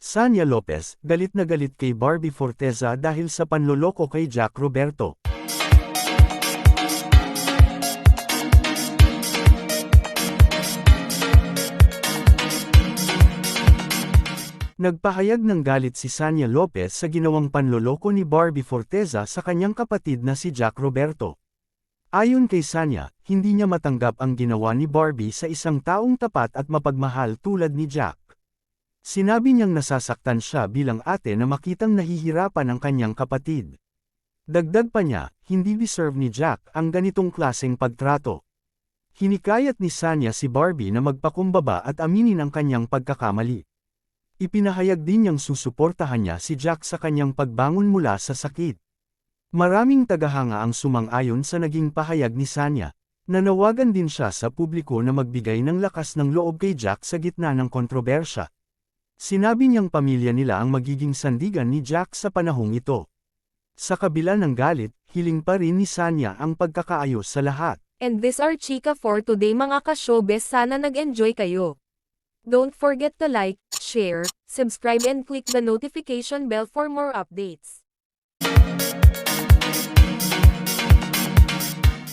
Sanya Lopez, galit na galit kay Barbie Forteza dahil sa panloloko kay Jack Roberto. Nagpahayag ng galit si Sanya Lopez sa ginawang panloloko ni Barbie Forteza sa kanyang kapatid na si Jack Roberto. Ayon kay Sanya, hindi niya matanggap ang ginawa ni Barbie sa isang taong tapat at mapagmahal tulad ni Jack. Sinabi niyang nasasaktan siya bilang ate na makitang nahihirapan ang kanyang kapatid. Dagdag pa niya, hindi deserve ni Jack ang ganitong klaseng pagtrato. Hinikayat ni Sanya si Barbie na magpakumbaba at aminin ang kanyang pagkakamali. Ipinahayag din niyang susuportahan niya si Jack sa kanyang pagbangon mula sa sakit. Maraming tagahanga ang sumang-ayon sa naging pahayag ni Sanya. Nanawagan din siya sa publiko na magbigay ng lakas ng loob kay Jack sa gitna ng kontrobersya. Sinabi niyang pamilya nila ang magiging sandigan ni Jack sa panahong ito. Sa kabila ng galit, hiling pa rin ni Sanya ang pagkakaayos sa lahat. And this are Chika for today mga ka-showbiz sana nag-enjoy kayo. Don't forget to like, share, subscribe and click the notification bell for more updates.